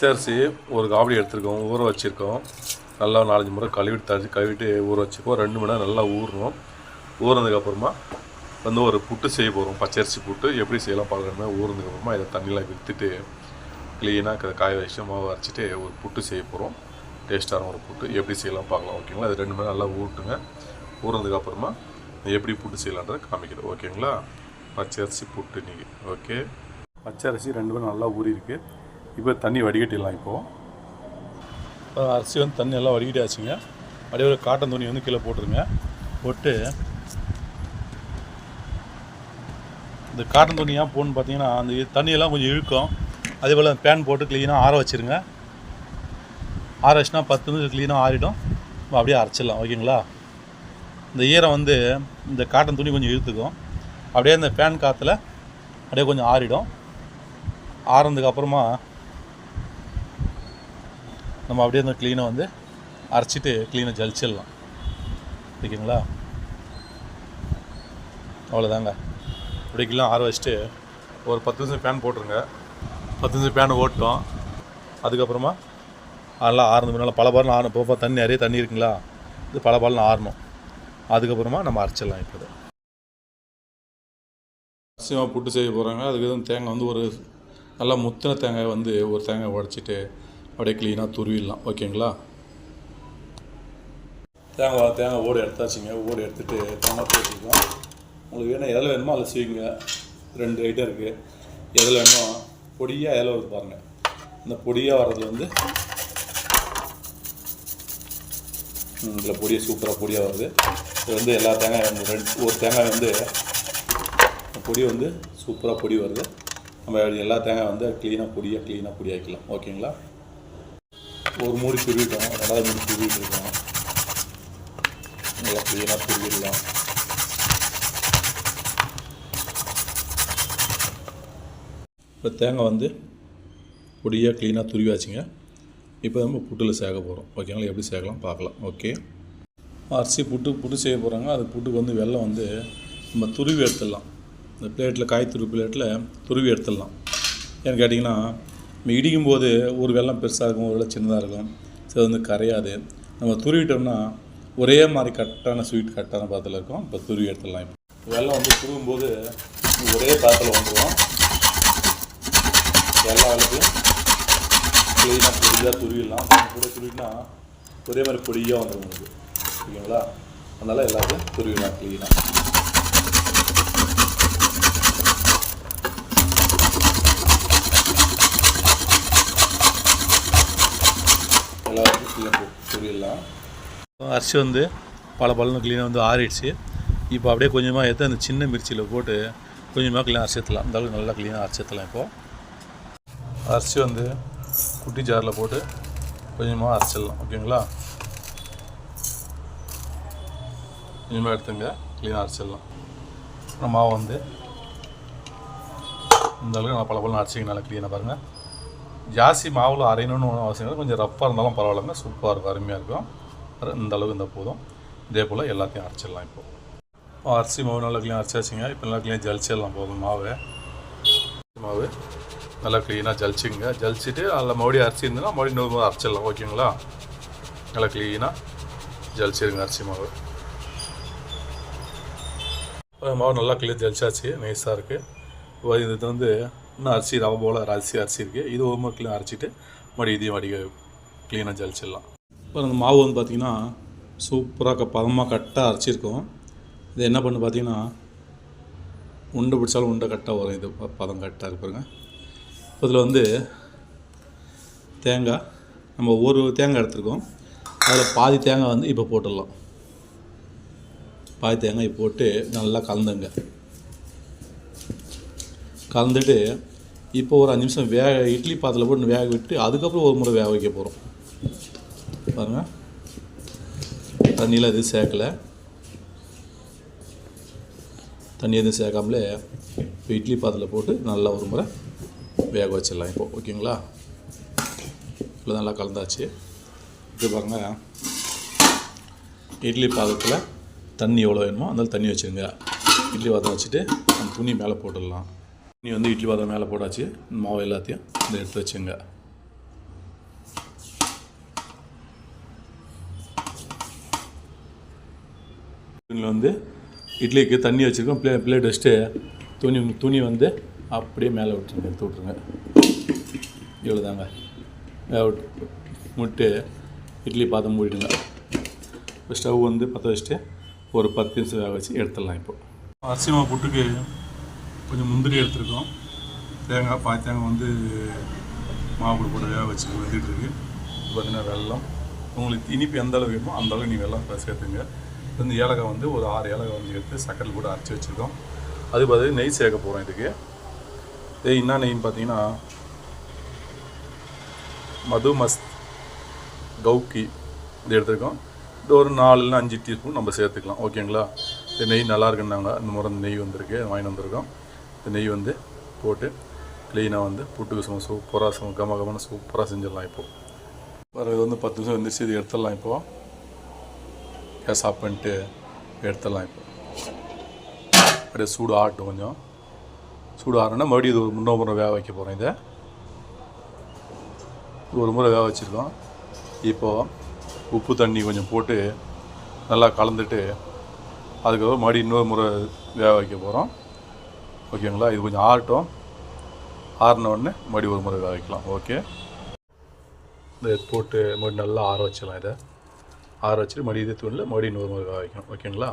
பச்சரிசி ஒரு காவடி எடுத்துருக்கோம் ஊற வச்சுருக்கோம். நல்லா நாலஞ்சு முறை கழுவிட்டு தச்சு கழுவிட்டு ஊற வச்சுருக்கோம். ரெண்டு மணி நேரம் நல்லா ஊறணும். ஊறினதுக்கப்புறமா வந்து ஒரு புட்டு செய்ய போகிறோம் பச்சரிசி புட்டு எப்படி செய்யலாம் பார்க்கணுமே ஊறினதுக்கப்புறமா இதை தண்ணியில் விற்றுட்டு க்ளீனாக காய வச்சு மாவு அரைச்சிட்டு ஒரு புட்டு செய்ய போகிறோம் டேஸ்ட்டான ஒரு புட்டு. எப்படி செய்யலாம் பார்க்கலாம் ஓகேங்களா? அது ரெண்டு மணி நல்லா ஊட்டுங்க ஊறினதுக்கப்புறமா எப்படி புட்டு செய்யலான்றதை காமிக்கிறேன் ஓகேங்களா? பச்சரிசி புட்டு நீங்கள் ஓகே? பச்சரிசி ரெண்டு பேரும் நல்லா ஊறிருக்கு இப்போ தண்ணி வடிகட்டிடலாம் இப்போது அரிசி வந்து தண்ணி எல்லாம் வடிகட்டியாச்சுங்க. அப்படியே ஒரு காட்டன் துணி வந்து கீழே போட்டுருங்க. போட்டு இந்த காட்டன் துணியாக போகணுன்னு பார்த்தீங்கன்னா அந்த தண்ணியெல்லாம் கொஞ்சம் இழுக்கும். அதே போல் பேன் போட்டு க்ளீனாக ஆற வச்சுருங்க. ஆற வச்சுனா பத்து நிமிஷம் க்ளீனாக ஆறிடும். அப்படியே அரைச்சிடலாம் ஓகேங்களா? இந்த ஈரம் வந்து இந்த காட்டன் துணி கொஞ்சம் இழுத்துக்கும். அப்படியே இந்த ஃபேன் காற்றுல அப்படியே கொஞ்சம் ஆறிடும். ஆறுனதுக்கு அப்புறமா நம்ம அப்படியே அந்த க்ளீனாக வந்து அரைச்சிட்டு க்ளீனாக ஜலிச்சிடலாம். ஓகேங்களா? அவ்வளோதாங்க இப்படிக்கெல்லாம் ஆற வச்சுட்டு ஒரு பத்து நிமிஷம் ஃபேன் போட்டுருங்க. பத்து நிமிஷம் ஃபேன் ஓட்டும் அதுக்கப்புறமா அதெல்லாம் ஆறுனது முன்னால் பல பாலம் ஆறணும். போக தண்ணி நிறைய தண்ணி இருக்குங்களா? இது பல பாலம் ஆறணும். அதுக்கப்புறமா நம்ம அரைச்சிடலாம் இப்போ அரிசியமாக அரிசிமா புட்டு செய்ய போகிறாங்க அதுக்கு வந்து தேங்காய் வந்து ஒரு நல்லா முத்தின தேங்காய் வந்து ஒரு தேங்காய் உடச்சிட்டு அப்படியே க்ளீனாக துருவிடலாம். ஓகேங்களா? தேங்காய் தேங்காய் ஓடு எடுத்தாச்சுங்க. ஓடு எடுத்துகிட்டு தேங்காய் போட்டுருக்கோம் உங்களுக்கு வேணும் எதில் வேணுமோ அதில் செய்யுங்க. ரெண்டு ஐட்டம் இருக்குது எதில் வேணுமோ பொடியாக இலை வருது பாருங்கள் இந்த பொடியாக வர்றது வந்து இதில் பொடியை சூப்பராக பொடியாக வருது. இது வந்து எல்லா தேங்காய் ரெண்டு ஒரு தேங்காய் வந்து பொடி வந்து சூப்பராக பொடி வருது. நம்ம எல்லா தேங்காய் வந்து க்ளீனாக பொடியாக க்ளீனாக பொடியாக்கலாம் ஓகேங்களா? ஒரு மூடி துருவிட்டோம் ரெண்டாவது மூடி துருவிட்டு இருக்கோம். நல்லா க்ளீனாக துருவிடலாம் இப்போ தேங்காய் வந்து பொடியாக க்ளீனாக துருவியாச்சுங்க. இப்போ நம்ம புட்டில் சேர்க்க போகிறோம் ஓகேங்களா? எப்படி சேர்க்கலாம் பார்க்கலாம். ஓகே. அரிசி புட்டு புட்டு செய்ய போகிறாங்க அது புட்டுக்கு வந்து வெள்ளம் வந்து நம்ம துருவி எடுத்துடலாம். இந்த பிளேட்டில் காய்த்துரு பிளேட்டில் துருவி எடுத்துடலாம். ஏன்னு கேட்டிங்கன்னா இடிக்கும் போது ஒரு வெள்ளம் பெருசாக இருக்கும் ஒரு வெள்ளம் சின்னதாக இருக்கும். ஸோ அது வந்து கரையாது. நம்ம துருவிட்டோம்னா ஒரே மாதிரி கரெக்டான ஸ்வீட் கரெக்டான பாத்தில் இருக்கும். இப்போ துருவி எடுத்துடலாம் இப்போ. வெள்ளம் வந்து துருவும் போது ஒரே பாத்தில் வந்துடும் எல்லா வெள்ளத்தையும் க்ளீனாக பொடியாக துருவிடலாம். கூட துருவினா ஒரே மாதிரி பொடியாக வந்துடும் உங்களுக்கு. ஓகேங்களா அதனால் எல்லாத்தையும் துருவிடலாம் க்ளீனாக எல்லாத்தையும் க்ளீனாக அரிசி வந்து பல பலன்னு க்ளீனாக வந்து ஆறிடுச்சு. இப்போ அப்படியே கொஞ்சமாக எடுத்து அந்த சின்ன மிர்ச்சியில் போட்டு கொஞ்சமாக க்ளீனாக அரிசித்தலாம் அந்த அளவுக்கு நல்லா க்ளீனாக அரிசித்தலாம் இப்போது அரிசி வந்து குட்டி ஜாரில் போட்டு கொஞ்சமாக அரைச்சிடலாம். ஓகேங்களா? கொஞ்சமாக எடுத்துங்க. க்ளீனாக அரைச்சிடலாம். அப்புறம் மாவு வந்து இந்த அளவுக்கு நல்லா பல பழம் அரைச்சிங்க நல்லா க்ளீனாக பாருங்கள் ஜாஸ்தி மாவில் அரையணும்னு ஒன்றும் அவசியம் இல்லை. கொஞ்சம் ரஃப்பாக இருந்தாலும் பரவாயில்லைங்க சூப்பராக இருக்கும். அருமையாக இருக்கும் இந்த அளவு இந்த போதும். இதே போல் எல்லாத்தையும் அரைச்சிடலாம் இப்போது அரிசி மாவு நல்லா க்ளீனாக அரைச்சாச்சுங்க. இப்போ நல்லா க்ளீனாக ஜலிச்சிடலாம் போதும் மாவை. மாவு நல்லா க்ளீனாக ஜலிச்சுங்க. ஜலிச்சுட்டு அதில் மறுபடியும் அரிசி இருந்ததுன்னா மறுபடியும் இன்னொரு மாவு அரைச்சிடலாம். ஓகேங்களா? நல்லா க்ளீனாக ஜலிச்சிருங்க அரிசி மாவு. மாவு நல்லா க்ளீன் ஜலிச்சாச்சு. நைஸாக இருக்குது இது வந்து இன்னும் அரிசி ரவை போல் அரிசி அரிசி இருக்குது இது ஒரு மாதிரி க்ளீன் அரைச்சிட்டு மறுபடியும் இதையும் வடிக க்ளீனாக ஜலிச்சிடலாம். இப்போ அந்த மாவு வந்து பார்த்திங்கன்னா சூப்பராக பதமாக கட்டாக அரைச்சிருக்கோம். இது என்ன பண்ணு பார்த்தீங்கன்னா உண்டை பிடிச்சாலும் உண்டை கட்டாக வரும். இது பதம் கட்டாக இருப்பாருங்க இதில் வந்து தேங்காய் நம்ம ஒரு தேங்காய் எடுத்துருக்கோம். அதில் பாதி தேங்காய் வந்து இப்போ போட்டுடலாம். பாதி தேங்காய் போட்டு நல்லா கலந்துங்க. கலந்துட்டு இப்போ ஒரு அஞ்சு நிமிஷம் வேக இட்லி பாத்திரத்தில் போட்டு வேக விட்டு அதுக்கப்புறம் ஒரு முறை வேக வைக்க போகிறோம் பாருங்கள் தண்ணியில் எதுவும் சேர்க்கலை. தண்ணி எதுவும் சேர்க்காமலே இப்போ இட்லி பாத்திரத்தில் போட்டு நல்லா ஒரு முறை வேக வச்சிடலாம் இப்போ. ஓகேங்களா? இப்போ நல்லா கலந்தாச்சு. இது பாருங்கள் இட்லி பாத்திரத்தில் தண்ணி எவ்வளோ வேணுமோ அந்த தண்ணி வச்சுருங்க. இட்லி பாத்திரம் வச்சுட்டு அந்த துணி மேலே போட்டுடலாம். நீ வந்து இட்லி பாத்திரம் மேலே போடாச்சு. மாவு எல்லாத்தையும் இந்த எடுத்து வச்சுங்க. இதில் வந்து இட்லிக்கு தண்ணி வச்சுருக்கோம். பிளே பிளேட் வச்சுட்டு துணி துணி வந்து அப்படியே மேலே விட்டுருங்க எடுத்து விட்ருங்க இவ்வளோதாங்க முட்டு இட்லி பாதம் மூடிடுங்க. இப்போ ஸ்டவ் வந்து பற்ற வச்சுட்டு ஒரு பத்து நிமிஷம் வேக வச்சு எடுத்துடலாம் இப்போது அரிசிமா புட்டுக்கு கொஞ்சம் முந்திரி எடுத்துருக்கோம். தேங்காய் பாய்த்தேங்காய் வந்து மாவு கூட வேக வச்சு வந்துட்டு இருக்கு. பார்த்தீங்கன்னா உங்களுக்கு இனிப்பு எந்த அளவு வேணுமோ அந்த அளவுக்கு நீங்கள் வெள்ளம் சேர்த்துங்க வந்து ஏலக்காய் வந்து ஒரு ஆறு ஏலக்காய் வந்து எடுத்து சக்கரை கூட அரைச்சி வச்சுருக்கோம். அது பார்த்து நெய் சேர்க்க போகிறோம் இதுக்கு. இது என்ன நெய்ன்னு பார்த்தீங்கன்னா மது மஸ்த் கவுக்கி இது எடுத்துருக்கோம். இது ஒரு நாலுலாம் அஞ்சு டீஸ்பூன் நம்ம சேர்த்துக்கலாம். ஓகேங்களா? இந்த நெய் நல்லா இருக்குன்னாங்க. இந்த முறை நெய் வந்திருக்கு. வாங்கிட்டு வந்திருக்கோம். இந்த நெய் வந்து போட்டு க்ளீனாக வந்து புட்டுக்கு சும்மா சூப்பராக சும்மா கம கமன சூப்பராக செஞ்சிடலாம் இப்போது வர இது வந்து பத்து நிமிஷம் வந்துருச்சு. இது எடுத்துடலாம் இப்போது கேஸ் ஆஃப் பண்ணிட்டு எடுத்துடலாம் இப்போ. அப்படியே சூடு ஆகட்டும் கொஞ்சம். சூடு ஆறுனா மறுபடியும் இது ஒரு முறை வேக வைக்க போகிறோம் இதை. இது ஒரு முறை வேக வச்சுருக்கோம். இப்போது உப்பு தண்ணி கொஞ்சம் போட்டு நல்லா கலந்துட்டு அதுக்கப்புறம் மறுபடியும் இன்னொரு முறை வேக வைக்க போகிறோம் ஓகேங்களா? இது கொஞ்சம் ஆறட்டும். ஆறின உடனே மறுபடியும் ஒரு முறை வைக்கலாம் ஓகே? இந்த போட்டு மறுபடியும் நல்லா ஆற வச்சிடலாம் இதை. ஆற வச்சுட்டு மறுபடியும் இதை தூணில் மறுபடியும் இன்னொரு முறை வைக்கணும் ஓகேங்களா?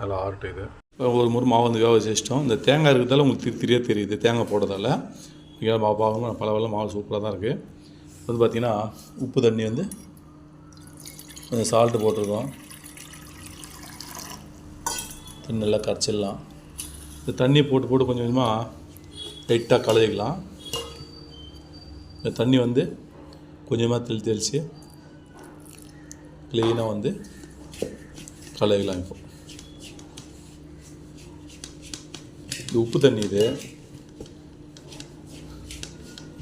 நல்லா ஆறட்டும் இது. ஒரு முறை மாவு வந்து வேக வச்சிட்டோம். இந்த தேங்காய் இருக்கிறதால உங்களுக்கு திரு திரியாக தெரியுது. தேங்காய் போடுறதால. ஓகேங்களா மாவு பார்க்கணும் பல பல மாவு சூப்பராக தான் இருக்குது வந்து பார்த்திங்கன்னா உப்பு தண்ணி வந்து கொஞ்சம் சால்ட்டு போட்டிருக்கோம். தண்ணி நல்லா கரைச்சிடலாம். இந்த தண்ணி போட்டு போட்டு கொஞ்சம் கொஞ்சமாக லைட்டாக கலையிக்கலாம் இந்த தண்ணி வந்து கொஞ்சமாக தெளி தெளித்து க்ளீனாக வந்து கலையிக்கலாம் இப்போ. இது உப்பு தண்ணி இது.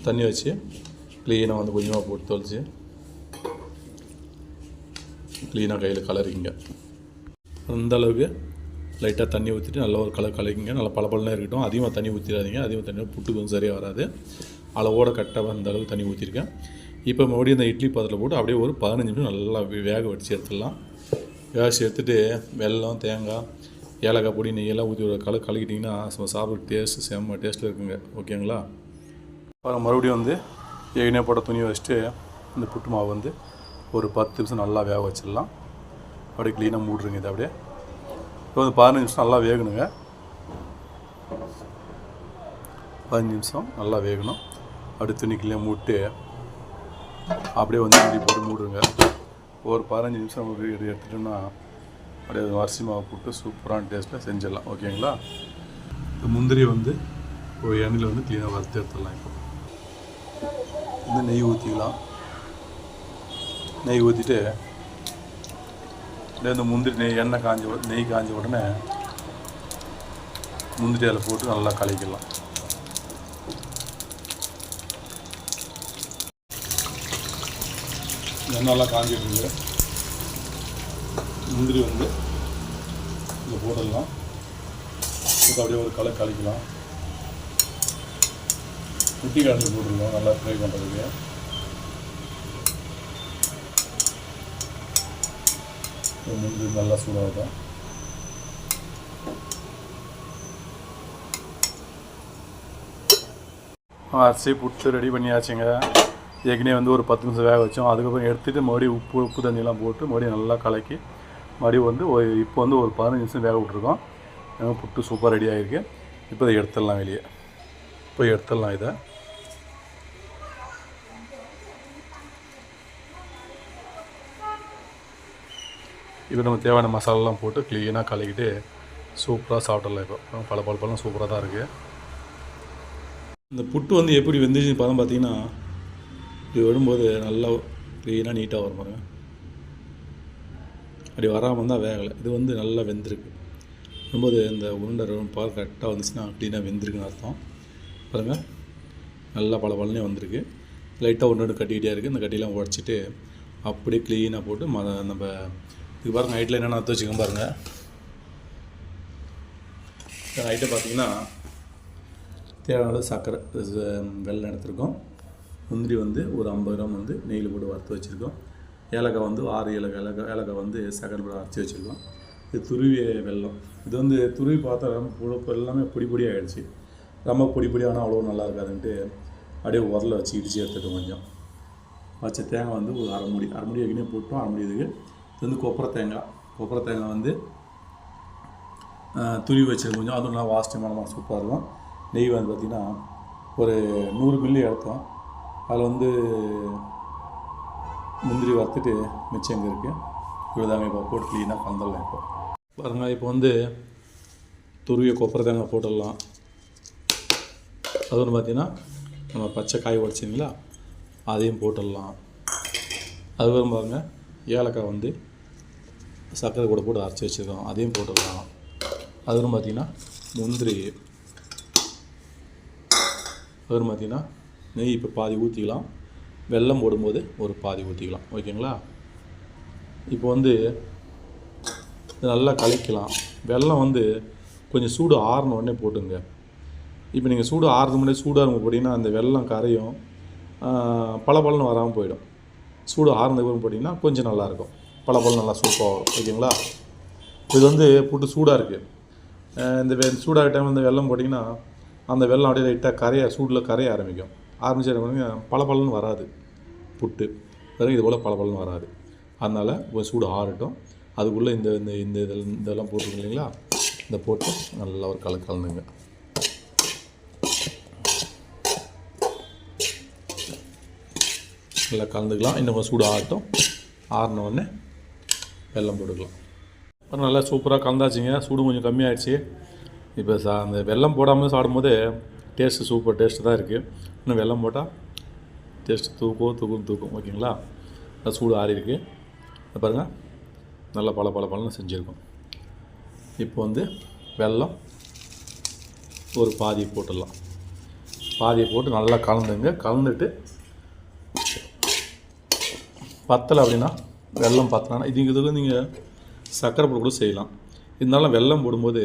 தண்ணி வச்சு க்ளீனாக வந்து கொஞ்சமாக போட்டு தொலைச்சி க்ளீனாக கையில் கலரிங்க. அந்த அளவுக்கு லைட்டாக தண்ணி ஊற்றிட்டு நல்ல ஒரு கலர் கலக்கிங்க. நல்லா பளபளன்னு இருக்கட்டும். அதிகமாக தண்ணி ஊற்றிடாதீங்க அதிகமாக தண்ணி புட்டுக்கு வந்து சரியாக வராது. அளவோட கரெக்டாக அந்த அளவுக்கு தண்ணி ஊற்றிருக்கேன் இப்போ மறுபடியும் இந்த இட்லி பாத்திரத்தில் போட்டு அப்படியே ஒரு பதினஞ்சு நிமிஷம் நல்லா வேக வடித்து எடுத்துடலாம். வேக எடுத்துகிட்டு வெல்லம் தேங்காய் ஏலக்காய் பொடி நெய்யெல்லாம் ஊற்றி ஒரு கலர் கலக்கிட்டிங்கன்னா சும்மா டேஸ்ட்டு டேஸ்ட் செம்ம டேஸ்ட்டில் இருக்குங்க. ஓகேங்களா அப்புறம் மறுபடியும் வந்து ஏகனே போட்ட துணி வச்சுட்டு இந்த புட்டு மாவு வந்து ஒரு பத்து நிமிஷம் நல்லா வேக வச்சிடலாம். அப்படியே க்ளீனாக மூடுறீங்க இதை அப்படியே. இப்போ வந்து பதினஞ்சு நிமிஷம் நல்லா வேகணுங்க. பதினஞ்சு நிமிஷம் நல்லா வேகணும். அடுத்து துணி மூட்டு. அப்படியே வந்து இப்படி போட்டு மூடுங்க. ஒரு பதினஞ்சு நிமிஷம் ஒரு இது எடுத்துட்டோம்னா அப்படியே அரிசி மாவு போட்டு சூப்பரான டேஸ்ட்டில் செஞ்சிடலாம். ஓகேங்களா இந்த முந்திரி வந்து ஒரு எண்ணெயில் வந்து க்ளீனாக வறுத்து எடுத்துடலாம் இப்போ. வந்து நெய் ஊற்றிக்கலாம் நெய் ஊற்றிட்டு இந்த முந்திரி நெய் எண்ணெய் காஞ்சி நெய் காஞ்ச உடனே முந்திரி அதில் போட்டு நல்லா கலக்கிடலாம். எண்ணெய் நல்லா காஞ்சிட்டு முந்திரி வந்து இதில் போடலாம் இப்போ அப்படியே ஒரு கலை கலக்கலாம் குட்டி காட்டில் போட்டுருக்கோம் நல்லா ஃப்ரை பண்ணுறதுக்கு. முந்திரி நல்லா சூடாகும் அரிசி புட்டு ரெடி பண்ணியாச்சுங்க. ஏற்கனவே வந்து ஒரு பத்து நிமிஷம் வேக வச்சோம். அதுக்கப்புறம் எடுத்துகிட்டு மறுபடியும் உப்பு உப்பு தண்ணியெலாம் போட்டு மறுபடியும் நல்லா கலக்கி மறுபடியும் வந்து ஒரு இப்போ வந்து ஒரு பதினஞ்சு நிமிஷம் வேக விட்ருக்கோம் புட்டு சூப்பர் ரெடி ஆகிருக்கு இப்போ இதை எடுத்துடலாம் வெளியே. இப்போ எடுத்துடலாம் இதை. இப்போ நம்ம தேவையான மசாலாலாம் போட்டு க்ளீனாக கலக்கிட்டு சூப்பராக சாப்பிடலாம் இப்போ. பல பழப்பெல்லாம் சூப்பராக தான் இருக்குது இந்த புட்டு வந்து எப்படி வெந்துச்சுன்னு பதம் பார்த்தீங்கன்னா இப்படி வரும்போது நல்லா க்ளீனாக நீட்டாக வரும் பாருங்க. அப்படி வராமல் தான் வேகலை. இது வந்து நல்லா வெந்திருக்கு. வரும்போது இந்த உருண்டை பால் கரெக்டாக வந்துச்சுன்னா க்ளீனாக வெந்திருக்குன்னு அர்த்தம். பாருங்கள் நல்லா பல பழனே வந்திருக்கு. லைட்டாக ஒன்று ரெண்டு கட்டிக்கிட்டே இருக்குது இந்த கட்டிலாம் உடச்சிட்டு அப்படியே க்ளீனாக போட்டு ம நம்ம இது பாருங்கள் நைட்டில் என்னென்ன அறுத்து வச்சுக்கோங்க பாருங்கள் நைட்டை பார்த்தீங்கன்னா தேவையான சக்கரை சர்க்கரை வெள்ளம் எடுத்திருக்கோம். முந்திரி வந்து ஒரு ஐம்பது கிராம் வந்து நெய்யில் போட்டு வறுத்து வச்சுருக்கோம். ஏலக்காய் வந்து ஆறு ஏலக்காய் ஏலக்காய் ஏலக்காய் வந்து சக்கரை போட்டு அரைச்சி வச்சுருக்கோம். இது துருவிய வெல்லம் இது வந்து துருவி பார்த்தா புழப்பு எல்லாமே பொடி பொடி ஆகிடுச்சு ரொம்ப பொடி பொடியானால் அவ்வளோ நல்லா இருக்காதுன்ட்டு அப்படியே உரல வச்சு இடிச்சு எடுத்துட்டோம் கொஞ்சம். வச்ச தேங்காய் வந்து ஒரு அரை மூடி அரை மூடி ஏற்கனவே போட்டோம் அரை மூடி இதுக்கு. இது வந்து கொப்பரை தேங்காய். கொப்பரை தேங்காய் வந்து துணி துருவி கொஞ்சம் அதுவும் நல்லா வாஸ்டமான சூப்பராக இருக்கும். நெய் வந்து பார்த்திங்கன்னா ஒரு நூறு மில்லி எடுத்தோம். அதில் வந்து முந்திரி வறுத்துட்டு மிச்சம் எங்கே இருக்குது இவ்வளோதாங்க இப்போ போட்டு க்ளீனாக கலந்துடலாம் இப்போ. பாருங்க இப்போ வந்து துருவிய கொப்பரை தேங்காய் போட்டுடலாம். அது ஒன்று பார்த்தீங்கன்னா நம்ம பச்சை காய் உடச்சிங்களா அதையும் போட்டுடலாம். அதுக்கப்புறம் பாருங்கள் ஏலக்காய் வந்து சர்க்கரை கூட போட்டு அரைச்சி வச்சுருக்கோம். அதையும் போட்டுக்கலாம். அதுக்கப்புறம் பார்த்தீங்கன்னா முந்திரி அதுக்கப்புறம் பார்த்தீங்கன்னா நெய் இப்போ பாதி ஊற்றிக்கலாம் வெல்லம் போடும்போது ஒரு பாதி ஊற்றிக்கலாம் ஓகேங்களா? இப்போ வந்து நல்லா கலக்கலாம். வெல்லம் வந்து கொஞ்சம் சூடு ஆறின உடனே போட்டுங்க. இப்போ நீங்கள் சூடு ஆறுறது முன்னாடி சூடாக இருக்கும் போட்டிங்கன்னா அந்த வெல்லம் கரையும் பல பலன்னு வராமல் போயிடும். சூடு ஆறுனதுக்கு போட்டிங்கன்னா கொஞ்சம் நல்லாயிருக்கும். பல பழம் நல்லா சூப்பாக வரும். ஓகேங்களா? இது வந்து புட்டு சூடாக இருக்குது இந்த வெ சூடாக டைம் இந்த வெல்லம் போட்டிங்கன்னா அந்த வெல்லம் அப்படியே லைட்டாக கரைய சூடில் கரைய ஆரம்பிக்கும். ஆரம்பிச்ச பல பலன்னு வராது. புட்டு. வெறும் இது போல் பல பலன்னு வராது. அதனால் கொஞ்சம் சூடு ஆறட்டும். அதுக்குள்ளே இந்த இந்த இந்த இதெல்லாம் இதெல்லாம் போட்டுருக்கோம் இல்லைங்களா? இந்த போட்டு நல்லா ஒரு கலக்கு கலந்துங்க நல்லா கலந்துக்கலாம். இன்னும் கொஞ்சம் சூடு ஆகட்டும் ஆறின உடனே வெல்லம் போட்டுக்கலாம். அப்புறம் நல்லா சூப்பராக கலந்தாச்சுங்க. சூடு கொஞ்சம் கம்மியாகிடுச்சு இப்போ சா அந்த வெள்ளம் போடாமல் சாப்பிடும்போது டேஸ்ட்டு சூப்பர் டேஸ்ட்டு தான் இருக்குது இன்னும் வெல்லம் போட்டால் டேஸ்ட்டு தூக்கும் தூக்கும் தூக்கும். ஓகேங்களா? நல்லா சூடு ஆறி இருக்கு. அது பாருங்கள் நல்லா பல பல பழம் செஞ்சுருக்கோம். இப்போ வந்து வெல்லம் ஒரு பாதி போட்டுடலாம். பாதியை போட்டு நல்லா கலந்துங்க. கலந்துட்டு பத்தலை அப்படின்னா வெல்லம் பத்தலாம் இது இதுக்கு நீங்கள் சர்க்கரை போட்டு கூட செய்யலாம். இருந்தாலும் வெல்லம் போடும்போது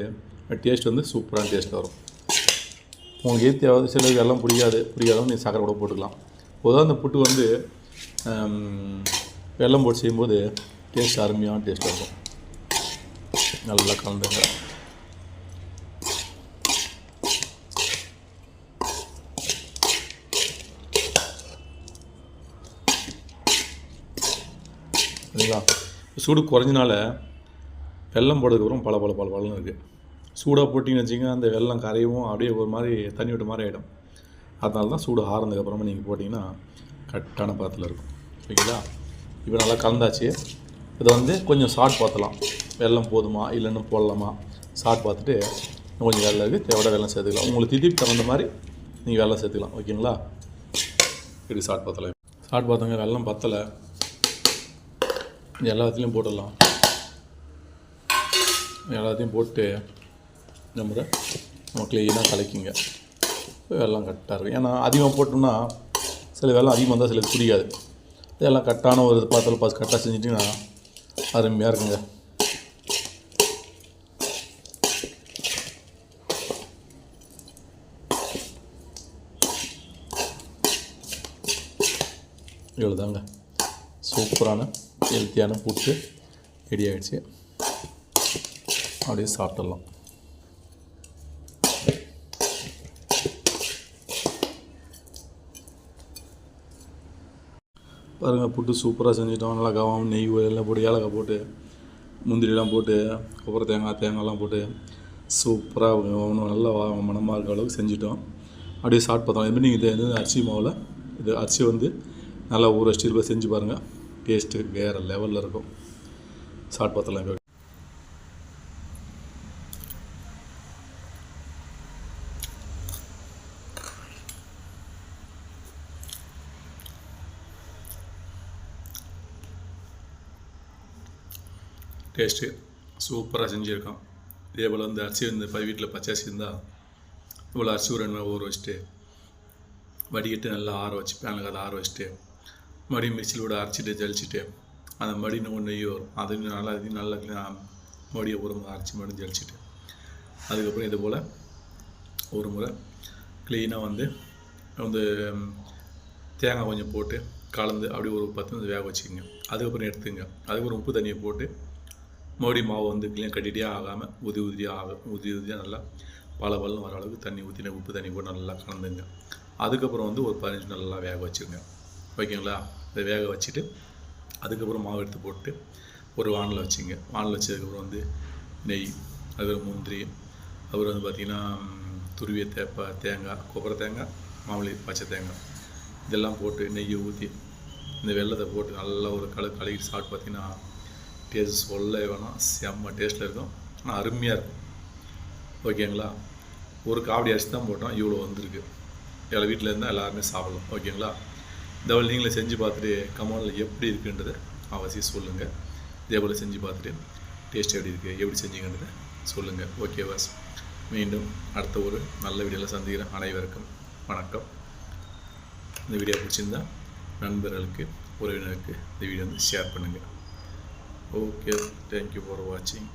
டேஸ்ட் வந்து சூப்பரான டேஸ்ட் வரும். உங்களுக்கு ஏற்றியாவது சில வெல்லம் பிடிக்காது பிடிக்காதவங்க நீங்கள் சர்க்கரை கூட போட்டுக்கலாம். பொதுவாக அந்த புட்டு வந்து வெள்ளம் வெல்லம் போட்டு செய்யும்போது டேஸ்ட் அருமையான டேஸ்ட் இருக்கும். நல்லா கலந்துங்க. சூடு குறைஞ்சினால வெள்ளம் போடுறதுக்கப்புறம் பல பல பல பலன்னு இருக்குது சூடாக போட்டிங்கன்னு வச்சிங்கன்னா அந்த வெள்ளம் கரையவும் அப்படியே ஒரு மாதிரி தண்ணி விட்ட மாதிரி ஆகிடும் அதனால தான் சூடு ஆறுனதுக்கப்புறமா நீங்கள் போட்டிங்கன்னா கரெக்டான பாத்தில் இருக்கும். ஓகேங்களா இப்போ நல்லா கலந்தாச்சு. இதை வந்து கொஞ்சம் சாட் பார்த்தலாம் வெல்லம் போதுமா இல்லைன்னு போடலாமா? சாட் பார்த்துட்டு கொஞ்சம் வெள்ளம் இருக்குது தேவையோட வெள்ளம் சேர்த்துக்கலாம். உங்களுக்கு திடீர் தகுந்த மாதிரி நீங்கள் வெள்ளம் சேர்த்துக்கலாம். ஓகேங்களா? இப்படி சாட் பார்த்தலாம் சாட் பார்த்தவங்க வெள்ளம் பத்தலை. எல்லாத்துலேயும் போட்டுடலாம். எல்லாத்தையும் போட்டு இந்த முறை நம்ம க்ளீனாக கலக்கிங்க. வெள்ளம் கரெக்டாக இருக்கும். ஏன்னா அதிகமாக போட்டோம்னா சில வெள்ளம் அதிகமாக இருந்தால் சிலருக்கு பிடிக்காது இதெல்லாம் கரெக்டான ஒரு பாத்திரம் பாஸ் கரெக்டாக செஞ்சிட்டிங்கன்னா அருமையாக இருக்குங்க. இவ்வளோதாங்க சூப்பரான ஹெல்த்தியான புட்டு ரெடி ஆகிடுச்சு அப்படியே சாப்பிட்டுடலாம். பாருங்கள் புட்டு சூப்பராக செஞ்சுட்டோம். நல்லா கவம் நெய் எல்லாம் போட்டு ஏலக்காய் போட்டு முந்திரிலாம் போட்டு அப்புறம் தேங்காய் தேங்காய்லாம் போட்டு சூப்பராக ஒன்றும் நல்லா மனமாக இருக்க அளவுக்கு செஞ்சிட்டோம். அப்படியே சாப்பிட்டு பார்த்தோம். இதுமாதிரி நீங்கள் இது அரிசி மாவில் இது அரிசி வந்து நல்லா ஊற வச்சுட்டு செஞ்சு பாருங்கள் டேஸ்ட்டு வேறு லெவலில் இருக்கும். சாட் பார்த்தலாம் டேஸ்ட்டு சூப்பராக செஞ்சுருக்கோம் இதே போல் வந்து அரிசி வந்து இப்போ வீட்டில் பச்சை அரிசி இருந்தால் இவ்வளோ அரிசி ஒரு ரெண்டு ஊற வச்சுட்டு வடிகட்டு நல்லா ஆற வச்சு பேனுக்கு அதை ஆற வச்சுட்டு மறுபடியும் மிக்சியில் விட அரைச்சிட்டு ஜலிச்சிட்டு அந்த மறுபடியும் இன்னும் வரும் அது நல்லா இது நல்லா clean மடியை ஒரு முறை அரைச்சி மறுபடியும் ஜலிச்சிட்டு. அதுக்கப்புறம் இது போல் ஒரு முறை க்ளீனாக வந்து வந்து தேங்காய் கொஞ்சம் போட்டு கலந்து அப்படியே ஒரு பத்து நிமிஷம் வேக வச்சுக்கோங்க. அதுக்கப்புறம் எடுத்துங்க அதுக்கப்புறம் உப்பு தண்ணியை போட்டு மறுபடியும் மாவு வந்து க்ளீன் கட்டிகிட்டே ஆகாமல் உதி உதிரியாக ஆக உதி உதிரியாக நல்லா பல பலம் வர அளவுக்கு தண்ணி ஊற்றின உப்பு தண்ணி போட்டு நல்லா கலந்துங்க. அதுக்கப்புறம் வந்து ஒரு பதினஞ்சு நல்லா வேக வச்சுருங்க ஓகேங்களா? இதை வேக வச்சுட்டு அதுக்கப்புறம் மாவு எடுத்து போட்டு ஒரு வானில் வச்சுங்க. வானில் வச்சதுக்கப்புறம் வந்து நெய் அதுக்கப்புறம் முந்திரி அப்புறம் வந்து பார்த்திங்கன்னா துருவிய தேப்ப தேங்காய் கொப்பரை தேங்காய் மாமல்லி பச்சை தேங்காய். இதெல்லாம் போட்டு நெய்யை ஊற்றி இந்த வெள்ளத்தை போட்டு நல்லா ஒரு கலு கழுகி சாப்பிட்டு பார்த்தீங்கன்னா டேஸ்ட் சொல்ல வேணாம். செம்ம டேஸ்ட்டில் இருக்கும். ஆனால் அருமையாக இருக்கும். ஓகேங்களா? ஒரு காவடி அரிசி தான் போட்டோம். இவ்வளோ வந்திருக்கு. எல்லாம் வீட்டில் இருந்தால் எல்லாருமே சாப்பிடலாம். ஓகேங்களா? இந்த நீங்களே செஞ்சு பார்த்துட்டு கமானில் எப்படி இருக்குன்றதை அவசியம் சொல்லுங்கள் இதே போல் செஞ்சு பார்த்துட்டு டேஸ்ட் எப்படி இருக்குது எப்படி செஞ்சீங்கன்றதை சொல்லுங்கள் ஓகே வாஸ் மீண்டும் அடுத்த ஒரு நல்ல வீடியோவில் சந்திக்கிறேன் அனைவருக்கும் வணக்கம். இந்த வீடியோ பிடிச்சிருந்தா நண்பர்களுக்கு உறவினருக்கு இந்த வீடியோ வந்து ஷேர் பண்ணுங்கள் ஓகே தேங்க்யூ ஃபார் வாட்சிங்